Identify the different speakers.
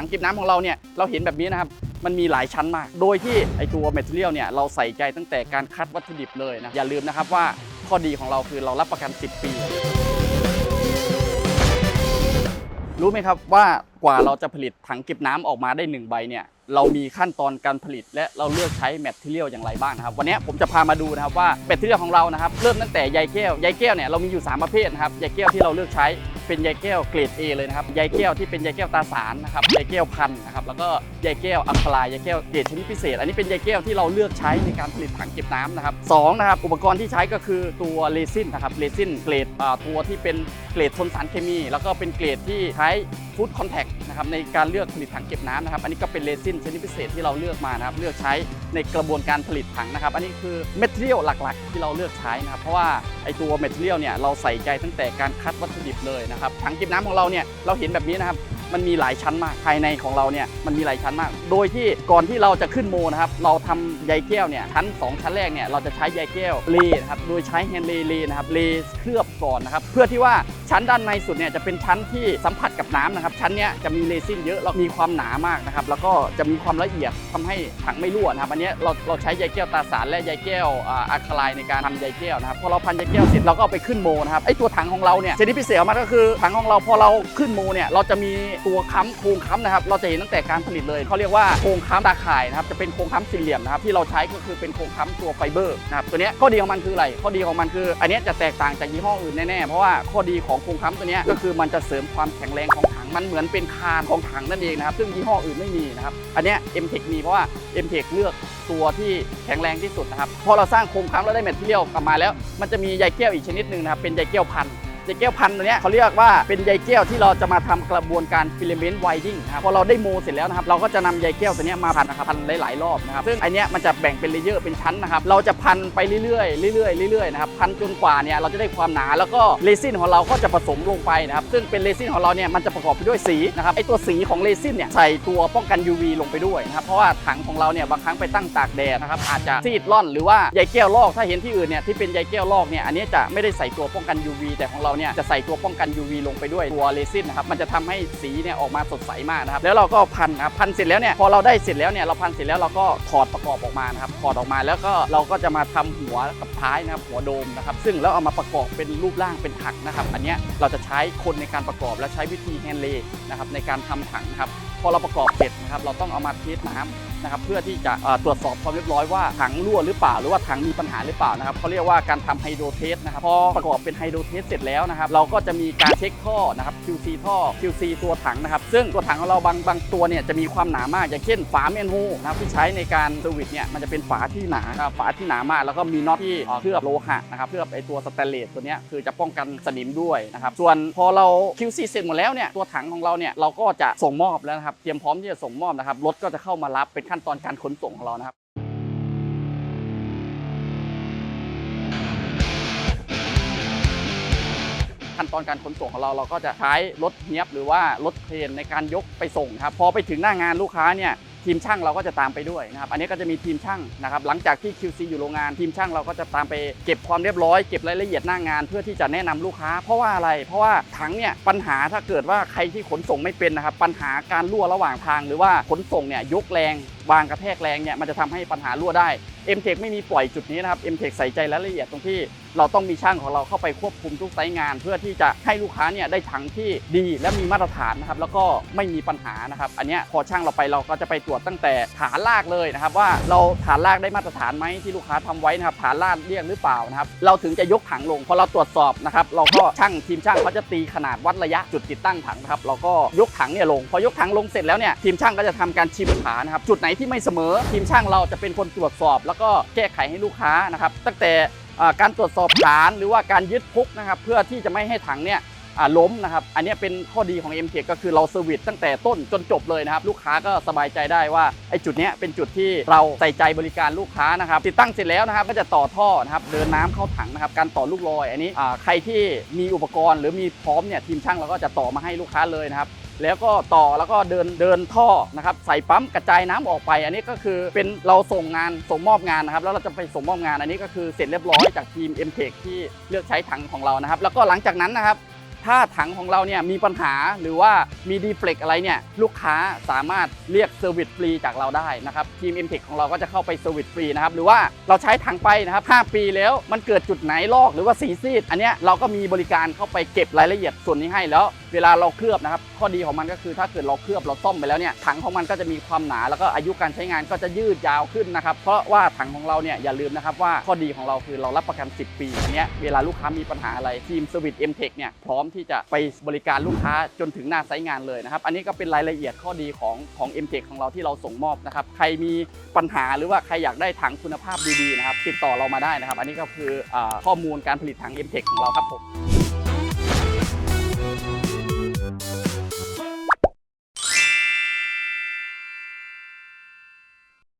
Speaker 1: ถังเก็บน้ำของเราเนี่ยเราเห็นแบบนี้นะครับมันมีหลายชั้นมาก โดยที่ไอตัวแมทเทียลเนี่ยเราใส่ใจตั้งแต่การคัดวัตถุดิบเลยนะอย่าลืมนะครับว่าข้อดีของเราคือเรารับประกัน 10 ปี รู้ไหมครับว่ากว่าเราจะผลิตถังเก็บน้ำออกมาได้หนึ่งใบเนี่ยเรามีขั้นตอนการผลิต และเราเลือกใช้แมทเทียลอย่างไรบ้างนะครับ วันนี้ผมจะพามาดูนะครับว่าแมทเทียลของเรานะครับเริ่มตั้งแต่ใยแก้วใยแก้วเนี่ยเรามีอยู่ 3 ประเภทนะครับใยแก้วที่เราเลือกใช้ เป็นใยแก้วเกรด A เลยนะครับใยแก้วที่เป็นใยแก้วตาสารนะครับใยแก้วพันธุ์นะครับแล้วก็ใยแก้วอัลคาไลน์ใยแก้วเกรดชนิดพิเศษ อันนี้เป็นใยแก้วที่เราเลือกใช้ในการผลิตถังเก็บน้ำนะครับสองนะครับอุปกรณ์ที่ใช้ก็คือตัวเรซินนะครับเรซินเกรดตัวที่เป็นเกรดทนสารเคมี แล้วก็เป็นเกรดที่ใช้ ฟู้ดคอนแทคนะครับในการเลือกผลิตถังเก็บน้ำนะครับ อันนี้ก็เป็นเรซินชนิดพิเศษที่เราเลือกมานะครับ เลือกใช้ในกระบวนการผลิตถังนะครับ อันนี้คือเมทเทียลหลักๆ ที่เราเลือกใช้นะครับ เพราะว่าไอตัวเมทเทียลเนี่ยเราใส่ใจตั้งแต่การคัดวัตถุดิบเลยนะครับ ถังเก็บน้ำของเราเนี่ยเราเห็นแบบนี้นะครับ มันมีหลายชั้นมาก ภายในของเราเนี่ยมันมีหลายชั้นมาก โดยที่ก่อนที่เราจะขึ้นโมนะครับ เราทำใยแก้วเนี่ยชั้น 2 ชั้นแรกเนี่ยเราจะใช้ใยแก้วเลนะครับ โดยใช้แฮนด์เลเลนะครับเลเคลือบก่อนนะครับ เพื่อที่ว่าชั้นด้านในสุดเนี่ยจะเป็นชั้นที่สัมผัสกับน้ำนะครับ ชั้นเนี้ยจะมีเรซินเยอะแล้วมีความหนามากนะครับ แล้วก็จะมีความละเอียดทำให้ถังไม่รั่วนะครับ อันนี้เราเราใช้ใยแก้วตาสารและใยแก้วอะคาไลน์ในการพันใยแก้วนะครับ พอเราพันใยแก้วเสร็จเราก็เอาไปขึ้นโมนะครับ ไอตัวถังของเราเนี่ยชนิดพิเศษมันก็คือถังของเราพอเราขึ้นโมเนี่ยเราจะมีตัวค้ำโครงค้ำนะครับเราจะเห็นตั้งแต่การผลิตเลยเขาเรียกว่าโครงค้ำตาข่ายนะครับจะเป็นโครงค้ำสี่เหลี่ยมนะครับที่เราใช้ก็คือเป็นโครงค้ำตัวไฟเบอร์นะครับตัวนี้ข้อดีของมันคืออะไรข้อดีของมันคือ อันนี้จะแตกต่างจากยี่ห้ออื่นแน่ๆเพราะว่าข้อดีของโครงค้ำตัวนี้ก็คือมันจะเสริมความแข็งแรงของถังมันเหมือนเป็นคานของถังนั่นเองนะครับซึ่งยี่ห้ออื่นไม่มีนะครับอันนี้ M-Tech มีเพราะว่า M-Tech เลือกตัวที่แข็งแรงที่สุดนะครับพอเราสร้างโครงค้ำแล้วได้แมทเทียลกลับมาแล้ว มันจะมีใยแก้วอีกชนิดหนึ่งนะครับเป็นใยแก้วพัน ใยแก้วพันธุ์ตัวเนี้ยเขาเรียกว่าเป็นใยแก้วที่เราจะมาทำกระบวนการฟิลเมนต์ไวดิ้งนะครับพอเราได้โมเสร็จแล้วนะครับเราก็จะนำใยแก้วตัวเนี้ยมาพันนะครับพันหลายๆรอบนะครับซึ่งอันเนี้ยมันจะแบ่งเป็นเลเยอร์เป็นชั้นนะครับเราจะพันไปเรื่อยๆเรื่อยๆเรื่อยๆนะครับพันจนกว่าเนี่ยเราจะได้ความหนาแล้วก็เรซินของเราก็จะผสมลงไปนะครับซึ่งเป็นเรซินของเราเนี่ยมันจะประกอบไปด้วยสีนะครับไอตัวสีของเรซินเนี่ยใส่ตัวป้องกัน UV ลงไปด้วยนะครับเพราะว่าถังของเราเนี่ยบางครั้งไปตั้งตากแดดนะครับอาจจะซีดร่อนหรือว่าใยแก้วลอกถ้าเห็นที่อื่นเนี่ยที่เป็นใยแก้วลอกเนี่ยอันนี้จะไม่ได้ใส่ตัวป้องกัน UV แต่ของเราเนี่ยจะใส่ตัวป้องกัน UV ลงไปด้วยตัวเรซินนะครับมันจะทำให้สีเนี่ยออกมาสดใสมากนะครับแล้วเราก็พันนะครับพันเสร็จแล้วเนี่ยพอเราได้เสร็จแล้วเนี่ยเราพันเสร็จแล้วเราก็ถอดประกอบออกมานะครับถอดออกมาแล้วก็เราก็จะมาทำหัวกับท้ายนะครับหัวโดมนะครับซึ่งแล้วเอามาประกอบเป็นรูปร่างเป็นถังนะครับ อันเนี้ยเราจะใช้คนในการประกอบและใช้วิธีแฮนด์เลนะครับในการทำถังนะครับพอเราประกอบเสร็จนะครับเราต้องเอามาเทสน้ำ นะครับเพื่อที่จะตรวจสอบความเรียบร้อยว่าถังรั่วหรือเปล่าหรือว่าถังมีปัญหาหรือเปล่านะครับเขาเรียกว่าการทำไฮโดรเทสนะครับพอประกอบเป็นไฮโดรเทสเสร็จแล้วนะครับเราก็จะมีการเช็คท่อนะครับ QC ท่อ QC ตัวถังนะครับซึ่งตัวถังของเราบางบางตัวเนี่ยจะมีความหนามาก อย่างเช่นฝาเมนโฮนะครับที่ใช้ในการเซอร์วิสเนี่ยมันจะเป็นฝาที่หนาฝาที่หนามาก แล้วก็มีน็อตที่เอ่อเคลือบโลหะนะครับเคลือบไอตัวสแตนเลสตัวเนี้ยคือจะป้องกันสนิมด้วยนะครับส่วนพอเรา QC เสร็จหมดแล้วเนี่ยตัวถังของเราเนี่ยเราก็จะส่งมอบแล้วนะครับเตรียมพร้อมที่จะส่งมอบนะครับรถก็จะเข้ามารับเป็นขั้นตอนการขนส่งของเรานะครับขั้นตอนการขนส่งของเราเราก็จะใช้รถเนียบหรือว่ารถเครนในการยกไปส่งครับพอไปถึงหน้างานลูกค้าเนี่ยทีมช่างเราก็จะตามไปด้วยนะครับ อันนี้ก็จะมีทีมช่างนะครับ หลังจากที่ QC อยู่โรงงานทีมช่างเราก็จะตามไปเก็บความเรียบร้อยเก็บรายละเอียดหน้างาน เพื่อที่จะแนะนำลูกค้า เพราะว่าอะไร เพราะว่าถังเนี่ยปัญหาถ้าเกิดว่าใครที่ขนส่งไม่เป็นนะครับ ปัญหาการรั่วระหว่างทาง หรือว่าขนส่งเนี่ยยกแรง วางกระแทกแรงเนี่ยมันจะทำให้ปัญหารั่วได้ m t e c h ไม่มีปล่อยจุดนี้นะครับ m t e c h ใส่ใจรายละเอียดตรงที่เราต้องมีช่างของเราเข้าไปควบคุมทุกไซต์งาน เพื่อที่จะให้ลูกค้าเนี่ยได้ถังที่ดีและมีมาตรฐานนะครับแล้วก็ไม่มีปัญหานะครับ อันเนี้ยพอช่างเราไปเราก็จะไปตรวจตั้งแต่ฐานลากเลยนะครับ ว่าเราฐานลากได้มาตรฐานไหมที่ลูกค้าทำไว้นะครับฐานลากเรียกหรือเปล่านะครับเราถึงจะยกถังลงพอเราตรวจสอบนะครับเราก็ช่างทีมช่างเขาจะตีขนาดวัดระยะจุดติดตั้งถังนะครับเราก็ยกถังเนี่ยลงพอยกถังลงเสร็จแล้วเนี่ยทีมช่างก็จะทำการชิมขานะครับจุดไหนที่ไม่เสมอ ทีมช่างเราจะเป็นคนตรวจสอบ แล้วก็แก้ไขให้ลูกค้านะครับ ตั้งแต่การตรวจสอบฐานหรือว่าการยึดพุกนะครับเพื่อที่จะไม่ให้ถังเนี่ยล้มนะครับ อันนี้เป็นข้อดีของ m t ก็คือเราเซอร์วิสตั้งแต่ต้นจนจบเลยนะครับ ลูกค้าก็สบายใจได้ว่าไอ้จุดเนี้ยเป็นจุดที่เราใส่ใจบริการลูกค้านะครับ ติดตั้งเสร็จแล้วนะครับ ก็จะต่อท่อนะครับ เดินน้ำเข้าถังนะครับ การต่อลูกลอย อันนี้ใครที่มีอุปกรณ์หรือมีพร้อมเนี่ยทีมช่างเราก็จะต่อมาให้ลูกค้าเลยนะครับ แล้วก็ต่อแล้วก็เดินเดินท่อนะครับใส่ปั๊มกระจายน้ำออกไป อันนี้ก็คือเป็นเราส่งงานส่งมอบงานนะครับแล้วเราจะไปส่งมอบงานอันนี้ก็คือเสร็จเรียบร้อยจากทีม m t e c h ที่เลือกใช้ถังของเรานะครับ แล้วก็หลังจากนั้นนะครับ ถ้าถังของเราเนี่ยมีปัญหาหรือว่ามีดีเฟล็กอะไรเนี่ยลูกค้าสามารถเรียกเซอร์วิสฟรีจากเราได้นะครับทีม m t e c h ของเราก็จะเข้าไปเซอร์วิสฟรีนะครับหรือว่าเราใช้ถังไปนะครับ 5 ปีแล้วมันเกิดจุดไหนลอกหรือว่าสีซีด อันเนี้ยเราก็มีบริการเข้าไปเก็บรายละเอียดส่วนนี้ให้แล้ว เวลาเราเคลือบนะครับ ข้อดีของมันก็คือถ้าเกิดเราเคลือบเราซ่อมไปแล้วเนี่ยถังของมันก็จะมีความหนาแล้วก็อายุการใช้งานก็จะยืดยาวขึ้นนะครับเพราะว่าถังของเราเนี่ยอย่าลืมนะครับว่าข้อดีของเราคือเรารับประกัน 10 ปีอันเนี้ยเวลาลูกค้ามีปัญหาอะไรทีมสวิตเอ็มเทคเนี่ยพร้อมที่จะไปบริการลูกค้าจนถึงหน้าไซต์งานเลยนะครับ อันนี้ก็เป็นรายละเอียดข้อดีของของ m t e c h ของเราที่เราส่งมอบนะครับ ใครมีปัญหาหรือว่าใครอยากได้ถังคุณภาพดีๆนะครับ ติดต่อเรามาได้นะครับ อันนี้ก็คืออข้อมูลการผลิตถัง m t e c h ของเราครับผม